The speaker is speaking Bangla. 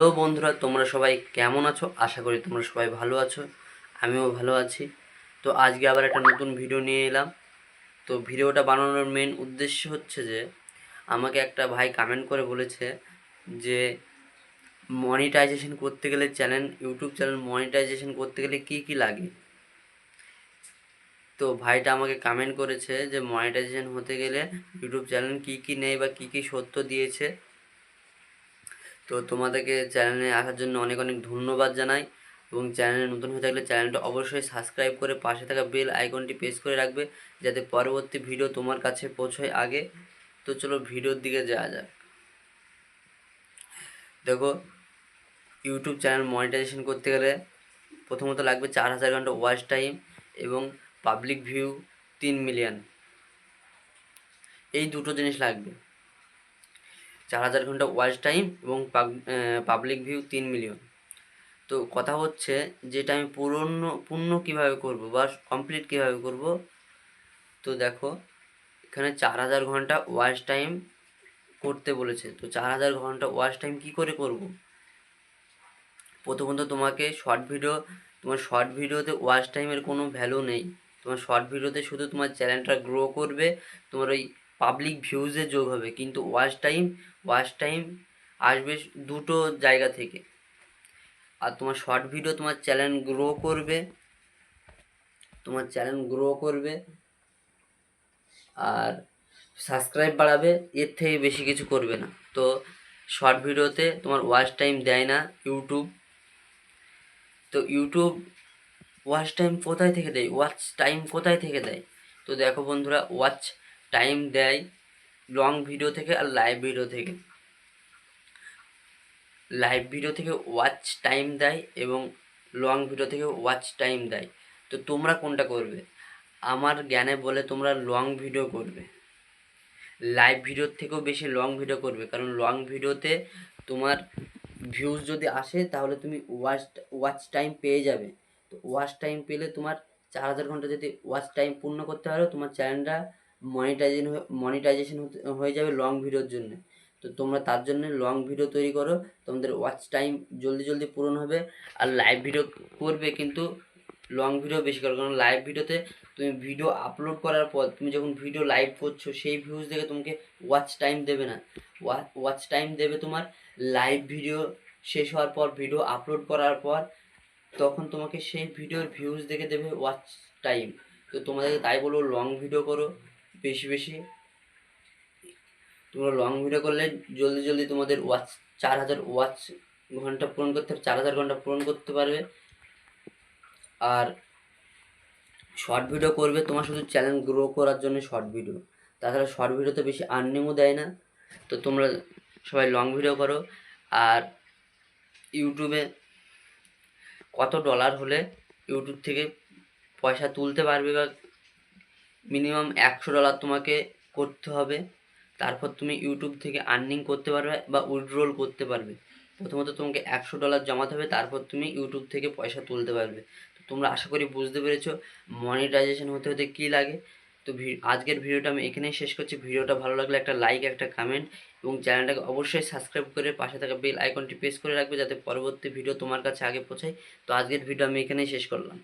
তো বন্ধুরা, তোমরা সবাই কেমন আছো? আশা করি তোমরা সবাই ভালো আছো, আমিও ভালো আছি। তো আজকে আবার একটা নতুন ভিডিও নিয়ে এলাম। তো ভিডিওটা বানানোর মেন উদ্দেশ্য হচ্ছে যে, আমাকে একটা ভাই কমেন্ট করে বলেছে যে মনিটাইজেশন করতে গেলে চ্যানেল ইউটিউব চ্যানেল মনিটাইজেশন করতে গেলে কি কি লাগে? তো ভাইটা আমাকে কমেন্ট করেছে যে মনিটাইজেশন হতে গেলে ইউটিউব চ্যানেল কি কি নেই বা কি কি সত্য দিয়েছে। তো তোমাদেরকে চ্যানেলে আসার জন্য অনেক অনেক ধন্যবাদ জানাই এবং চ্যানেলে নতুন হয়ে থাকলে চ্যানেলটা অবশ্যই সাবস্ক্রাইব করে পাশে থাকা বেল আইকনটি প্রেস করে রাখবে যাতে পরবর্তী ভিডিও তোমার কাছে পৌঁছয় আগে। তো চলো ভিডিওর দিকে যাওয়া যাক। দেখো ইউটিউব চ্যানেল মনিটাইজেশন করতে গেলে প্রথমত লাগবে চার হাজার ঘণ্টা ওয়াচ টাইম এবং পাবলিক ভিউ তিন মিলিয়ন এই দুটো জিনিস লাগবে। চার হাজার ঘণ্টা ওয়াচ টাইম এবং পাবলিক ভিউ তিন মিলিয়ন তো কথা হচ্ছে যেটা আমি পূর্ণ পূর্ণ কীভাবে করব বা কমপ্লিট কীভাবে করব, তো দেখো এখানে চার হাজার ঘণ্টা ওয়াচ টাইম করতে বলেছে। তো চার হাজার ঘণ্টা ওয়াচ টাইম কী করে করব? প্রথমত তোমাকে শর্ট ভিডিও তোমার শর্ট ভিডিওতে ওয়াচ টাইমের কোনো ভ্যালু নেই। তোমার শর্ট ভিডিওতে শুধু তোমার চ্যানেলটা গ্রো করবে, তোমার ওই পাবলিক ভিউজে যোগ হবে। কিন্তু ওয়াচ টাইম ওয়াচ টাইম আসবে দুটো জায়গা থেকে। আর তোমার শর্ট ভিডিও তোমার চ্যানেল গ্রো করবে। তোমার চ্যানেল গ্রো করবে। আর সাবস্ক্রাইব বাড়াবে, এর থেকে বেশি কিছু করবে না। তো শর্ট ভিডিওতে তোমার ওয়াচ টাইম দেয় না ইউটিউব তো ইউটিউব ওয়াচ টাইম কোথায় থেকে দেয়? ওয়াচ টাইম কোথায় থেকে দেয়? তো দেখো বন্ধুরা ওয়াচ টাইম দেয় লং ভিডিও থেকে আর লাইভ ভিডিও থেকে। লাইভ ভিডিও থেকে ওয়াচ টাইম দেয় এবং লং ভিডিও থেকে ওয়াচ টাইম দেয়। তো তোমরা কোনটা করবে? আমার জ্ঞানে বলে তোমরা লং ভিডিও করবে। লাইভ ভিডিওর থেকেও বেশি লং ভিডিও করবে। কারণ লং ভিডিওতে তোমার ভিউজ যদি আসে, তাহলে তুমি ওয়াচ ওয়াচ টাইম পেয়ে যাবে। তো ওয়াচ টাইম পেলে তোমার চার হাজার ঘণ্টা যদি ওয়াচ টাইম পূর্ণ করতে পারো, তোমার চ্যানেলটা মনিটাইজেশন মনিটাইজেশন হয়ে যাবে লং ভিডিওর জন্য। তো তোমরা তার জন্য লং ভিডিও তৈরি করো। তোমাদের ওয়াচ টাইম জলদি জলদি পূরণ হবে। আর লাইভ ভিডিও করবে কিন্তু লং ভিডিও বেশি করো। কারণ লাইভ ভিডিওতে তুমি ভিডিও আপলোড করার পর, তুমি যখন ভিডিও লাইভ করছ, সেই ভিউজ দেখে তোমাকে ওয়াচ টাইম দেবে না। ওয়াচ টাইম দেবে তোমার লাইভ ভিডিও শেষ হওয়ার পর ভিডিও আপলোড করার পর, তখন তোমাকে সেই ভিডিওর ভিউজ দেখে দেবে ওয়াচ টাইম তো তোমাদেরকে তাই বলব লং ভিডিও করো। বেশি বেশি। তোমরা লং ভিডিও করলে জলদি জলদি তোমাদের ওয়াচ চার হাজার ওয়াচ ঘণ্টা পূরণ করতে চার হাজার ঘণ্টা পূরণ করতে পারবে। আর শর্ট ভিডিও করবে তোমার শুধু চ্যানেল গ্রো করার জন্য শর্ট ভিডিও তাছাড়া শর্ট ভিডিও তো বেশি আর্নিংও দেয় না। তো তোমরা সবাই লং ভিডিও করো। আর ইউটিউবে কত ডলার হলে ইউটিউব থেকে পয়সা তুলতে পারবে বা মিনিমাম একশো ডলার তোমাকে করতে হবে। তারপর তুমি ইউটিউব থেকে আর্নিং করতে পারবে বা উইথড্রল করতে পারবে। প্রথমত তোমাকে একশো ডলার জমাতে হবে, তারপর তুমি ইউটিউব থেকে পয়সা তুলতে পারবে। তো তোমরা আশা করি বুঝতে পেরেছ মনিটাইজেশন হতে হতে কী লাগে। তো আজকের ভিডিওটা আমি এখানেই শেষ করছি। ভিডিওটা ভালো লাগলে একটা লাইক একটা কমেন্ট এবং চ্যানেলটাকে অবশ্যই সাবস্ক্রাইব করে পাশে থাকা বেল আইকনটি প্রেস করে রাখবে যাতে পরবর্তী ভিডিও তোমার কাছে আগে পৌঁছায়। তো আজকের ভিডিও আমি এখানেই শেষ করলাম।